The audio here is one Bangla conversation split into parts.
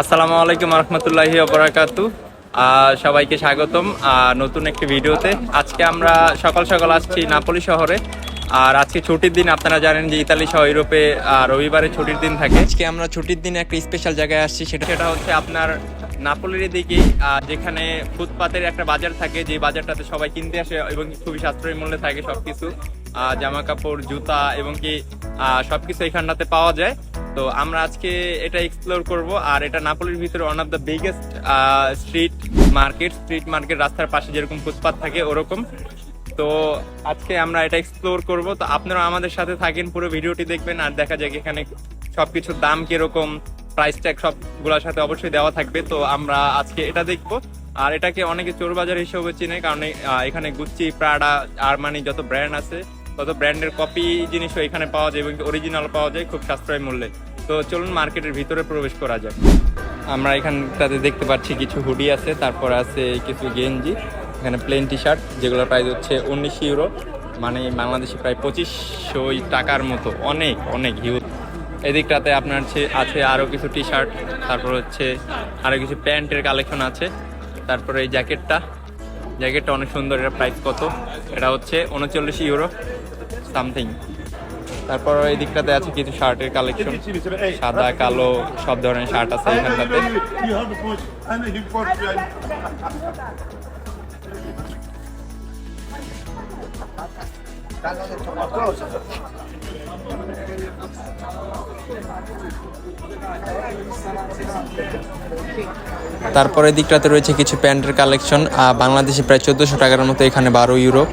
আসসালামু আলাইকুম রহমতুল্লাহি অবরাকাতু সবাইকে স্বাগতম। নতুন একটি ভিডিওতে। আজকে আমরা সকাল সকাল আসছি নাপলি শহরে। আর আজকে ছুটির দিন আপনারা জানেন যে ইতালি সহ ইউরোপে রবিবারে ছুটির দিন থাকে। আজকে আমরা ছুটির দিনে একটা স্পেশাল জায়গায় আসছি সেটা সেটা হচ্ছে আপনার নাপোলির দিকে যেখানে ফুটপাতের একটা বাজার থাকে। যে বাজারটাতে সবাই কিনতে আসে এবং খুবই সাশ্রয়ী মূল্যে থাকে সবকিছু। আহ, জামা কাপড় জুতা এবং কি সবকিছু এখানটাতে পাওয়া যায়। তো আমরা আজকে এটা এক্সপ্লোর করব, আর এটা নাপোলির ভিতরে one of the biggest street market street market রাস্তার পাশে যেরকম ফুটপাত থাকে ওরকম। তো আজকে আমরা এটা এক্সপ্লোর করব। তো আপনারা আমাদের সাথে থাকেন, পুরো ভিডিওটি দেখবেন, আর দেখা যাক এখানে সবকিছুর দাম কীরকম প্রাইস ট্যাগ সবগুলোর সাথে অবশ্যই দেওয়া থাকবে। তো আমরা আজকে এটা দেখব। আর এটাকে অনেকে চোর বাজার হিসেবে চিনে, কারণ এখানে গুচ্চি প্রাডা আরমানি যত ব্র্যান্ড আছে তত ব্র্যান্ডের কপি জিনিসও এখানে পাওয়া যায় এবং অরিজিনাল পাওয়া যায় খুব সাশ্রয় মূল্যে। তো চলুন মার্কেটের ভিতরে প্রবেশ করা যাক। আমরা এখানটাতে দেখতে পাচ্ছি কিছু হুডি আছে, তারপর আছে কিছু গেঞ্জি, এখানে প্লেন টি শার্ট যেগুলোর প্রাইস হচ্ছে উনিশ ইউরো মানে বাংলাদেশে প্রায় পঁচিশশো টাকার মতো। অনেক অনেক হিউজ এদিকটাতে আপনার আছে আরও কিছু টি শার্ট তারপর হচ্ছে আরও কিছু প্যান্টের কালেকশন আছে। তারপরে এই জ্যাকেটটা জ্যাকেটটা অনেক সুন্দর এটা প্রাইস কত? এটা হচ্ছে উনচল্লিশ ইউরো সামথিং তারপর এই দিকটাতে আছে কিছু শার্টের কালেকশন সাদা, কালো, সব ধরনের শার্ট আছে এখানটাতে। তারপরে দিকটাতে রয়েছে কিছু প্যান্টের কালেকশন বাংলাদেশে প্রায় চোদ্দোশো টাকার মতো এখানে বারো ইউরো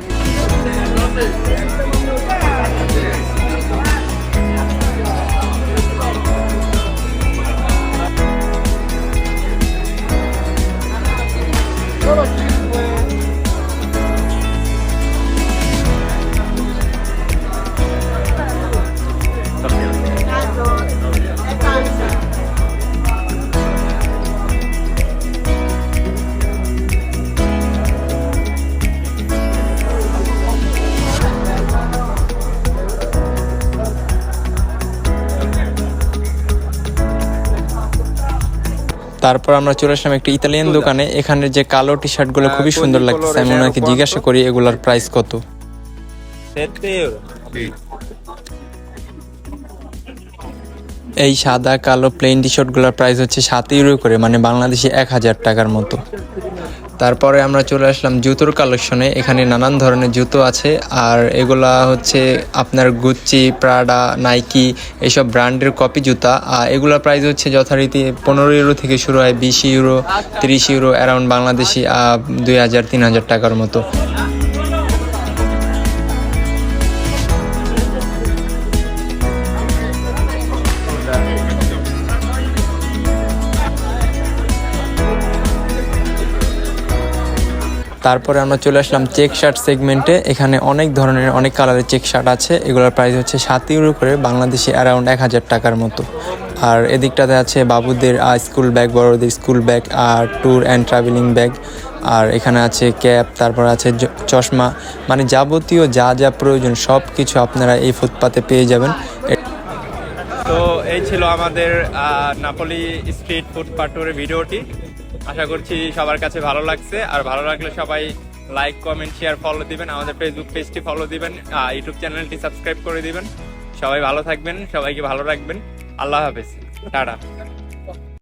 তারপর আমরা চলে আসলাম একটি ইতালিয়ান দোকানে। এখানে যে কালো টি শার্টগুলো খুবই সুন্দর লাগতেছে। আমি ওনাকে জিজ্ঞাসা করি এগুলার প্রাইস কত। এই সাদা কালো প্লেন টি শার্টগুলার প্রাইস হচ্ছে সাত ইউরো করে মানে বাংলাদেশে এক হাজার টাকার মতো। তারপরে আমরা চলে আসলাম জুতোর কালেকশনে। এখানে নানান ধরনের জুতো আছে। আর এগুলা হচ্ছে আপনার গুচ্চি, প্রাডা, নাইকি এসব ব্র্যান্ডের কপি জুতা। আর এগুলোর প্রাইস হচ্ছে যথারীতি পনেরো ইউরো থেকে শুরু হয় বিশ ইউরো, তিরিশ ইউরো, অ্যারাউন্ড বাংলাদেশি দুই হাজার, তিন হাজার টাকার মতো। তারপরে আমরা চলে আসলাম চেক শার্ট সেগমেন্টে। এখানে অনেক ধরনের, অনেক কালারের চেক শার্ট আছে। এগুলোর প্রাইস হচ্ছে সাত ইউরো করে, বাংলাদেশে অ্যারাউন্ড এক হাজার টাকার মতো। আর এদিকটাতে আছে বাবুদের স্কুল ব্যাগ বড়দের স্কুল ব্যাগ আর ট্যুর অ্যান্ড ট্রাভেলিং ব্যাগ আর এখানে আছে ক্যাপ তারপর আছে চশমা। মানে যাবতীয় যা যা প্রয়োজন সব কিছু আপনারা এই ফুটপাতে পেয়ে যাবেন। তো এই ছিল আমাদের নাপোলি স্ট্রিট ফুড পাটুরের ভিডিওটি। আশা করছি সবার কাছে ভালো লাগছে। আর ভালো লাগলে সবাই লাইক কমেন্ট শেয়ার ফলো দিবেন। আমাদের ফেসবুক পেজটি ফলো দিবেন ইউটিউব চ্যানেলটি সাবস্ক্রাইব করে দিবেন। সবাই ভালো থাকবেন, সবাইকে ভালো রাখবেন। আল্লাহ হাফেজ। টাটা।